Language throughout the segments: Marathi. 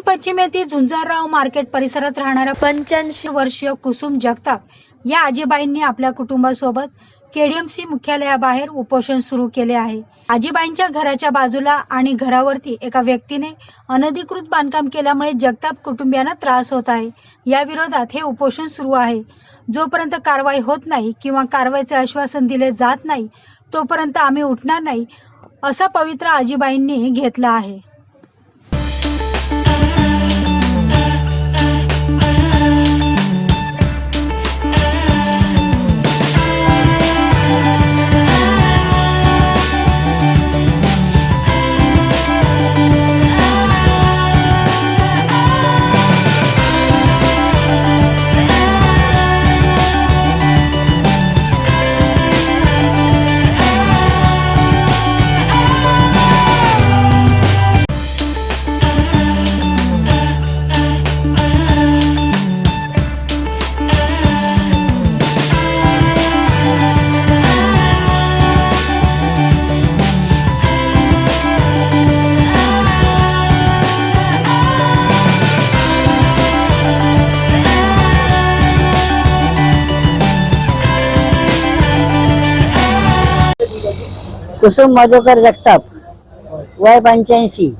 पश्चिम येथील झुंजारराव मार्केट परिसरात राहणाऱ्या पंच्याऐंशी वर्षीय कुसुम जगताप या आजीबाईंनी आपल्या कुटुंबासोबत केडीएमसी मुख्यालयाबाहेर उपोषण सुरू केले आहे. आजीबाईंच्या घराच्या बाजूला आणि घरावरती एका व्यक्तीने अनधिकृत बांधकाम केल्यामुळे जगताप कुटुंबियांना त्रास होत आहे. या विरोधात हे उपोषण सुरू आहे. जोपर्यंत कारवाई होत नाही किंवा कारवाईचे आश्वासन दिले जात नाही तोपर्यंत आम्ही उठणार नाही असा पवित्र आजीबाईंनी घेतला आहे. कुसुम मधुकर जगताप वय पंच्याऐंशी.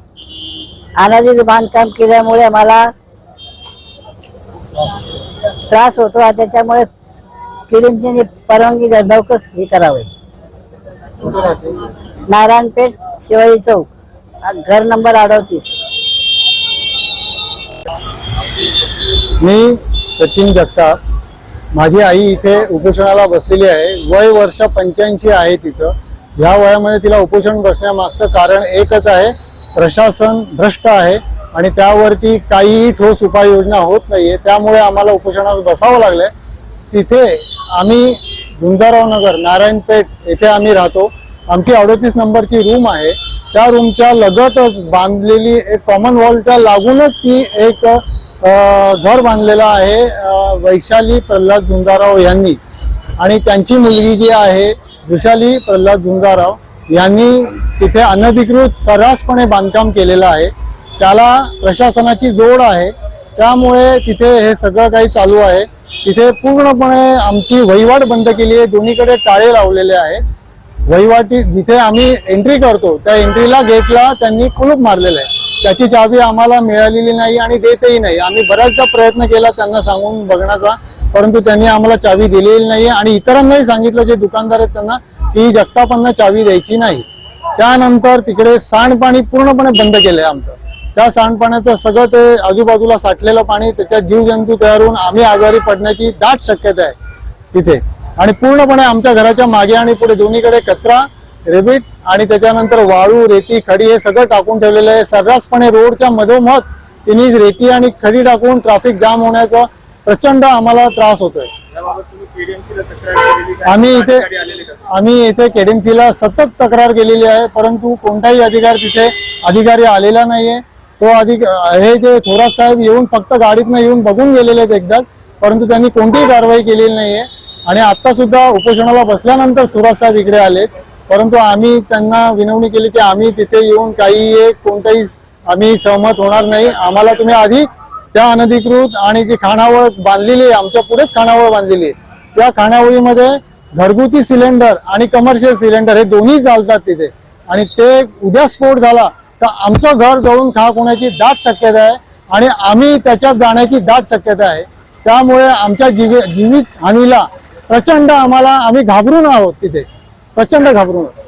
अनाधिक बांधकाम केल्यामुळे मला त्रास होतो त्याच्यामुळे फिलिमची परवानगी द्या- लवकर हे करावे. नारायणपेठ शिवाई चौक. घर नंबर अडतीस. मी सचिन जगताप. माझी आई इथे उपोषणाला बसलेली आहे. वय वर्ष पंच्याऐंशी आहे तिचं. ह्या वयामध्ये तिला उपोषण बसण्यामागचं कारण एकच आहे. प्रशासन भ्रष्ट आहे आणि त्यावरती काहीही ठोस उपाययोजना होत नाही आहे त्यामुळे आम्हाला उपोषणास बसावं लागलंय. तिथे आम्ही गुंजाराव नगर नारायणपेठ येथे आम्ही राहतो. आमची अडोतीस नंबरची रूम आहे. त्या रूमच्या लगतच बांधलेली एक कॉमन वॉलच्या लागूनच ती एक घर बांधलेलं आहे वैशाली प्रल्हाद झुंजाराव यांनी. आणि त्यांची मुलगी जी आहे विशाली प्रल्हाद झुंगाराव यांनी तिथे अनधिकृत सर्रासपणे बांधकाम केलेलं आहे. त्याला प्रशासनाची जोड आहे. त्यामुळे तिथे हे सगळं काही चालू आहे. तिथे पूर्णपणे आमची वहिवाट बंद केली आहे. दोन्हीकडे टाळे लावलेले आहेत. वहिवाटी जिथे आम्ही एंट्री करतो त्या एंट्रीला गेटला त्यांनी कुलूप मारलेलं आहे. त्याची चावी आम्हाला मिळालेली नाही आणि देतही नाही. आम्ही बऱ्याचदा प्रयत्न केला त्यांना सांगून बघण्याचा. परंतु त्यांनी आम्हाला चावी दिलेली नाही आणि इतरांनाही सांगितलं जे दुकानदार आहेत त्यांना की जगतापांना चावी द्यायची नाही. त्यानंतर तिकडे सांडपाणी पूर्णपणे बंद केलंय आमचं. त्या सांडपाण्याचं सगळं ते आजूबाजूला साठलेलं पाणी त्याच्यात जीवजंतू तयार होऊन आम्ही आजारी पडण्याची दाट शक्यता आहे तिथे. आणि पूर्णपणे आमच्या घराच्या मागे आणि पुढे दोन्हीकडे कचरा रेबीट आणि त्याच्यानंतर वाळू रेती खडी हे सगळं टाकून ठेवलेलं आहे. सर्रासपणे रोडच्या मधोमध तिने रेती आणि खडी टाकून ट्रॅफिक जाम होण्याचा प्रचंड आम्हाला त्रास होतोय. आम्ही इथे आम्ही इथे KDMC ला सतत तक्रार केलेली आहे परंतु कोणताही अधिकार तिथे अधिकारी आलेला नाहीये. तो अधिक हे जे थोरात साहेब येऊन फक्त गाडीतनं येऊन बघून गेलेले आहेत एकदाच परंतु त्यांनी कोणतीही कारवाई केलेली नाहीये. आणि आता सुद्धा उपोषणाला बसल्यानंतर थोरात साहेब इकडे आलेत. परंतु आम्ही त्यांना विनवणी केली की आम्ही तिथे येऊन काही एक कोणताही आम्ही सहमत होणार नाही. आम्हाला तुम्ही आधी त्या अनधिकृत आणि जी खाणावळ बांधलेली आहे आमच्या पुढेच खानावळ बांधलेली आहे. त्या खानावळीमध्ये घरगुती सिलेंडर आणि कमर्शियल सिलेंडर हे दोन्ही चालतात तिथे. आणि ते उद्या स्फोट झाला तर आमचं घर जळून खाक होण्याची दाट शक्यता आहे आणि आम्ही त्याच्यात जाण्याची दाट शक्यता आहे. त्यामुळे आमच्या जीव जीवित हानीला प्रचंड आम्हाला आम्ही घाबरून आहोत तिथे. प्रचंड घाबरून आहोत.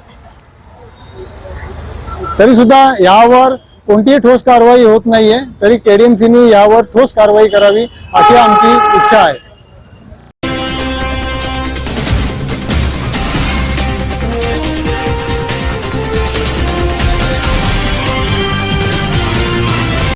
तरी सुद्धा यावर कोणतीही ठोस कारवाई होत नाहीये तरी केडीएमसीनी यावर ठोस कारवाई करावी अशी आमची इच्छा आहे.